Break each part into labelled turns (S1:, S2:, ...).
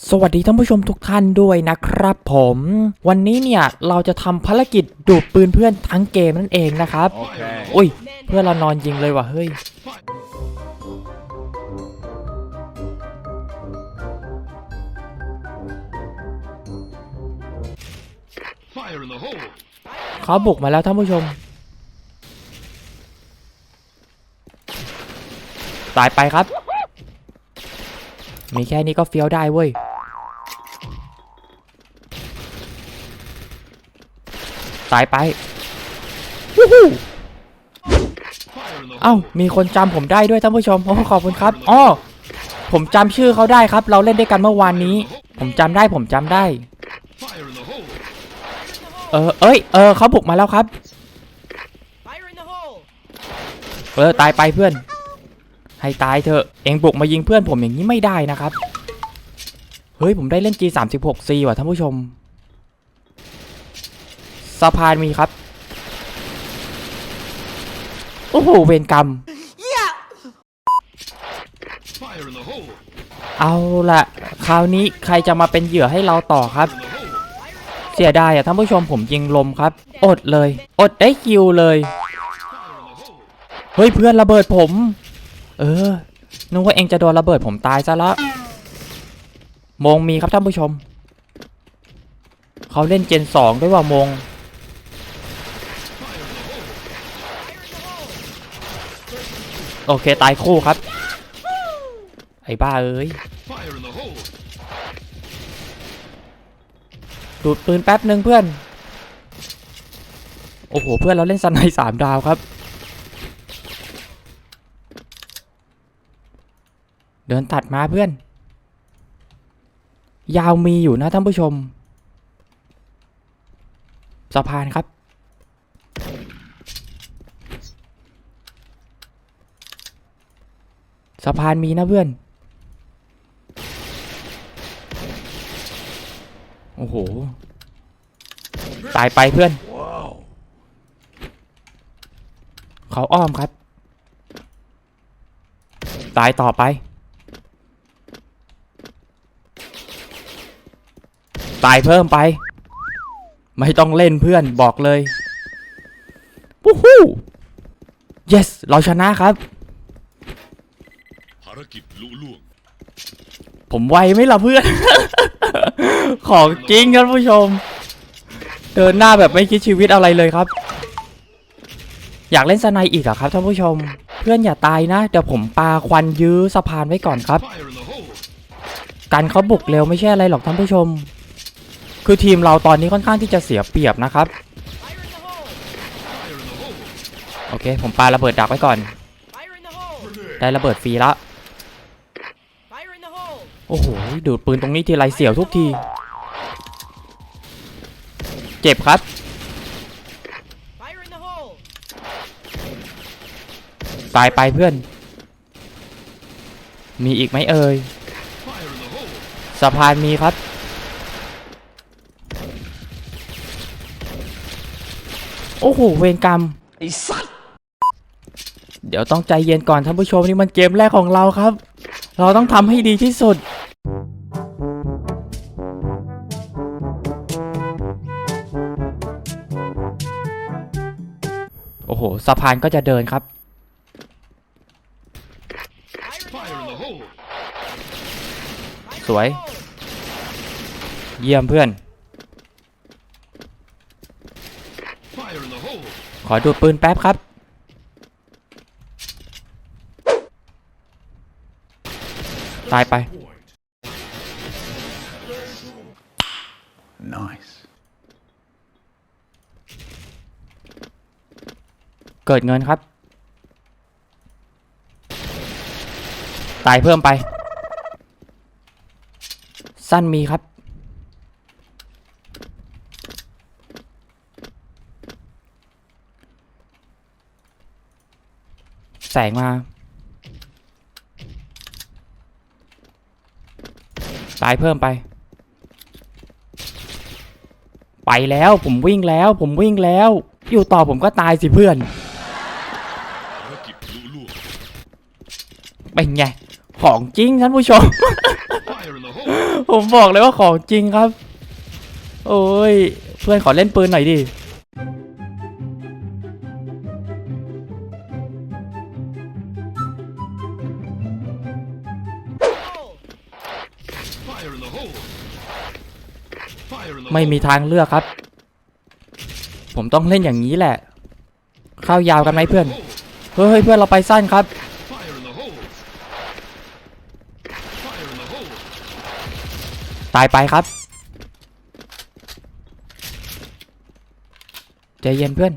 S1: สวัสดีท่านผู้ชมทุกท่านด้วยนะครับผม วันนี้เนี่ยเราจะทำภารกิจดูดปืนเพื่อนทั้งเกมนั่นเองนะครับ
S2: Okay.
S1: อุ้ย เพื่อนเรานอนยิงเลยว่ะเฮ้ย
S2: Fire in the hole.
S1: เขาบุกมาแล้วท่านผู้ชม ตายไปครับ มีแค่นี้ก็เฟี้ยวได้เว้ย ตายไปวู้ฮู้
S2: Fire in the
S1: เอ้า
S2: hole.
S1: มีคนจำผมได้ด้วยท่านผู้ชมโอ้ขอบคุณครับอ๋อผมจำชื่อเขาได้ครับ เราเล่นด้วยกันเมื่อวานนี้ ผมจำได้ผมจำได้
S2: Fire in the hole.
S1: เออเอ้ยเออเขาบุกมาแล้วครับ
S3: Fire in the hole!
S1: เออตายไปเพื่อน ให้ตายเถอะเองบุกมายิงเพื่อนผมอย่างนี้ไม่ได้นะครับ เฮ้ยผมได้เล่น G36C ว่ะท่านผู้ชม สะพานมีครับ โอ้โห เวรกรรม
S2: Fire in the hole.
S1: เอาละคราวนี้ใครจะมาเป็นเหยื่อให้เราต่อครับ
S2: In the hole.
S1: เสียดายอะท่านผู้ชมผมยิงลมครับ อดเลย อดได้คิวเลย
S2: Fire in the hole.
S1: เฮ้ยเพื่อนระเบิดผม เออ นึกว่าเองจะโดนระเบิดผมตายซะละโมงมีครับท่านผู้ชม เขาเล่นเจนสองด้วยว่าโมง โอเคตายคู่ครับ ไอ้บ้าเอ้ย ดูดปืนแป๊บหนึ่งเพื่อน โอ้โห เพื่อนเราเล่นสไนด์สามดาวครับ เดินตัดมาเพื่อน ยาวมีอยู่นะท่านผู้ชม สะพานครับ สะพานมีนะเพื่อน โอ้โห ตายไปเพื่อน เขาอ้อมครับ ตายต่อไป ตายเพิ่มไป ไม่ต้องเล่นเพื่อนบอกเลย วู้ฮู้ yes เราชนะครับา
S2: รกิจลุล่วง
S1: ผมไวไหมล่ะเพื่อน ของจริงครับผู้ชม เดินหน้าแบบไม่คิดชีวิตอะไรเลยครับ อยากเล่นสไนด์อีกเหรอะครับท่านผู้ชม เพื่อนอย่าตายนะ เดี๋ยวผมปาควันยื้อสะพานไว้ก่อนครับกันเขาบุกเร็วไม่ใช่อะไรหรอกท่านผู้ชม คือทีมเราตอนนี้ค่อนข้างที่จะเสียเปรียบนะครับ โอเค ผมปาระเบิดดักไว้ก่อน ได้ระเบิดฟรีละ
S3: Fire in the hole!
S1: โอ้โหดูดปืนตรงนี้ทีไรเสียวทุกที เจ็บครับ ตายไปเพื่อน มีอีกไหมเอ่ยสะพานมีครับโอ้โห เวรกรรม
S2: ไอ้สัตว์
S1: เดี๋ยวต้องใจเย็นก่อนท่านผู้ชมนี่มันเกมแรกของเราครับ เราต้องทำให้ดีที่สุด สะพานก็จะเดินครับ สวย เยี่ยมเพื่อน ขอดูปืนแป๊บครับ ตายไป
S2: Nice.
S1: เกิดเงินครับ ตายเพิ่มไป สั้นมีครับ แสงมา ตายเพิ่มไป ไปแล้วผมวิ่งแล้ว ผมวิ่งแล้ว อยู่ต่อผมก็ตายสิเพื่อน
S2: ภารกิจลุล่วง
S1: เป็นไง ของจริงท่านผู้ชม
S2: Fire in the hole.
S1: ผมบอกเลยว่าของจริงครับ โอ้ย เพื่อนขอเล่นปืนหน่อยดิ
S3: Hole.
S2: Fire in the hole! Fire in the
S1: ไม่มี
S2: hole!
S1: ทางเลือกครับ ผมต้องเล่นอย่างนี้แหละเข้ายาวกันไหมเพื่อน
S2: Hole!
S1: เฮ้ยเพื่อนเราไปสั้นครับ
S2: Fire in the hole! Fire in the hole!
S1: ตายไปครับใจเย็นเพื่อน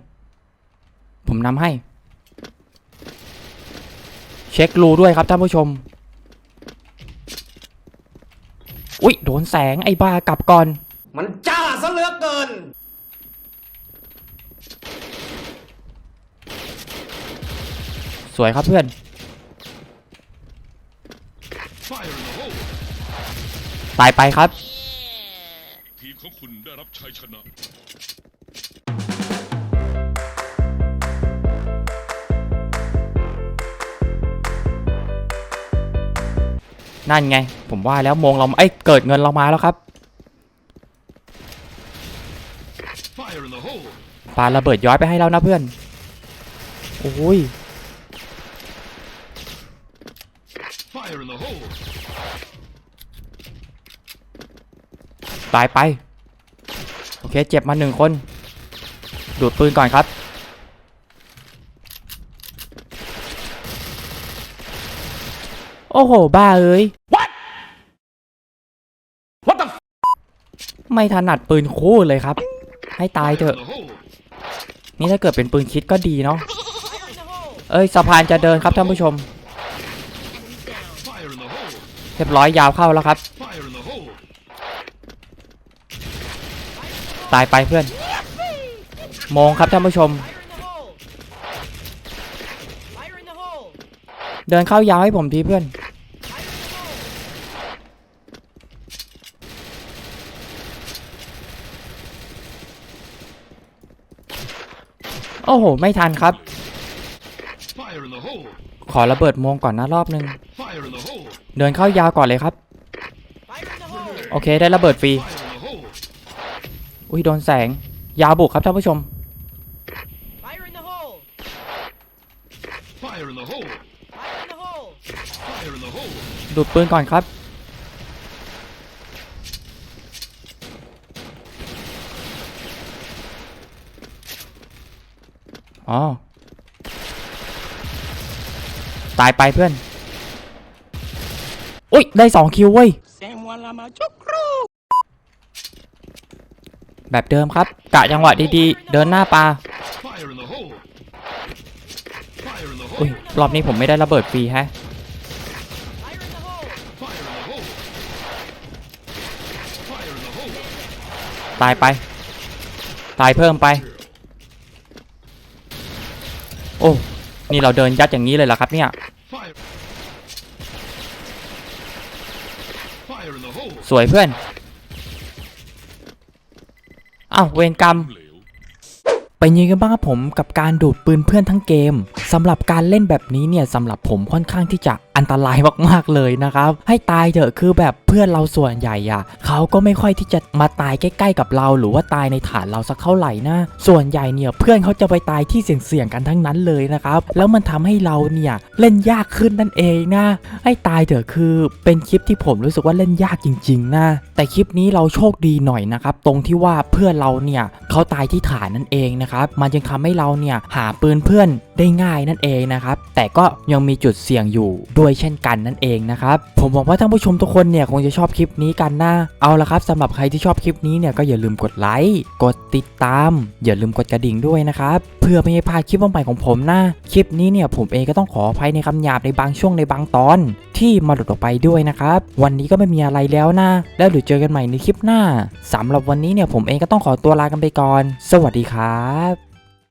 S1: ผมนำให้ เช็ครูด้วยครับท่านผู้ชม อุ๊ย โดนแสงไอ้บ้ากลับก่อน
S4: มันจ้าซะเหลือเกิน
S1: สวยครับเพื่อน ตายไปครับ
S2: ทีมของคุณได้รับชัยชนะ
S1: นั่นไง ผมว่าแล้วมงเราเอ้ยเกิดเงินเรามาแล้วครับ
S2: Fire in the hole!
S1: ปาระเบิดย้อยไปให้แล้วนะเพื่อน โอ้ย
S2: Fire in the hole!
S1: ตายไป โอเค เจ็บมาหนึ่งคน ดูดปืนก่อนครับ โอ้โห บ้าเอ้ย What What the ไม่ถนัดปืนคู่เลยครับ ให้ตายเถ
S2: Fire
S1: อะ
S2: in the hole!
S1: นี่ถ้าเกิดเป็นปืนคิดก็ดีเนาะ
S3: Fire in the hole.
S1: เอ้ยสะพานจะเดินครับท่านผู้ชม
S2: Fire in the hole!
S1: เรียบร้อยยาวเข้าแล้วครับ
S2: Fire in the hole!
S1: ตายไปเพื่อนโมงครับท่านผู้ชม เดินเข้ายาวให้ผมทีเพื่อน โอ้โห ไม่ทันครับ ขอระเบิดมงก่อนนะรอบนึง เดินเข้ายาวก่อนเลยครับ โอเคได้ระเบิดฟรี อุ้ยโดนแสง ยาวบุกครับท่านผู้ชม
S3: Fire in the hole.
S2: Fire in the hole!
S3: Fire in the hole.
S2: Fire in the hole!
S1: ดูดปืนก่อนครับ อ๋อ ตายไปเพื่อน อุ้ย ได้สองคิวเว้ย แบบเดิมครับ กะจังหวะดีๆ เดินหน้าปลาอุ้ยรอบนี้ผมไม่ได้ระเบิดฟรีแฮะตายไป ตายเพิ่มไป โอ้ นี่เราเดินยัดอย่างนี้เลยเหรอครับเนี่ยสวยเพื่อน อ้าวเวรกรรมไปยังไงกันบ้างครับผมกับการดูดปืนเพื่อนทั้งเกมสำหรับการเล่นแบบนี้เนี่ยสำหรับผมค่อนข้างที่จะ อันตรายมากๆเลยนะครับ ให้ตายเถอะคือแบบเพื่อนเราส่วนใหญ่อะเขาก็ไม่ค่อยที่จะมาตายใกล้ ๆ กับเรา หรือว่าตายในฐานเราสักเท่าไหร่นะส่วนใหญ่เนี่ยเพื่อนเขาจะไปตายที่เสี่ยงๆกันทั้งนั้นเลยนะครับ แล้วมันทำให้เราเนี่ยเล่นยากขึ้นนั่นเองนะให้ตายเถอะคือเป็นคลิปที่ผมรู้สึกว่าเล่นยากจริง ๆ นะแต่คลิปนี้เราโชคดีหน่อยนะครับตรงที่ว่าเพื่อนเราเนี่ยเขาตายที่ฐานนั่นเองนะครับมันจึงทำให้เราเนี่ยหาปืนเพื่อนได้ง่ายนั่นเองนะครับแต่ก็ยังมีจุดเสี่ยงอยู่ด้วยยเช่นกันนั่นเองนะครับผมหวังว่าท่านผู้ชมทุกคนเนี่ยคงจะชอบคลิปนี้กันนะเอาละครับสำหรับใครที่ชอบคลิปนี้เนี่ยก็อย่าลืมกดไลค์กดติดตาม อย่าลืมกดกระดิ่งด้วยนะครับเพื่อไม่ให้พลาดคลิปใหม่ของผมนะคลิปนี้เนี่ยผมเองก็ต้องขออภัยในคำหยาบในบางช่วงในบางตอน ที่มาหลุดออกไปด้วยนะครับวันนี้ก็ไม่มีอะไรแล้วนะแล้วเดี๋ยวเจอกันใหม่ในคลิปหน้าสำหรับวันนี้เนี่ยผมเองก็ต้องขอตัวลากันไปก่อน สวัสดีครับ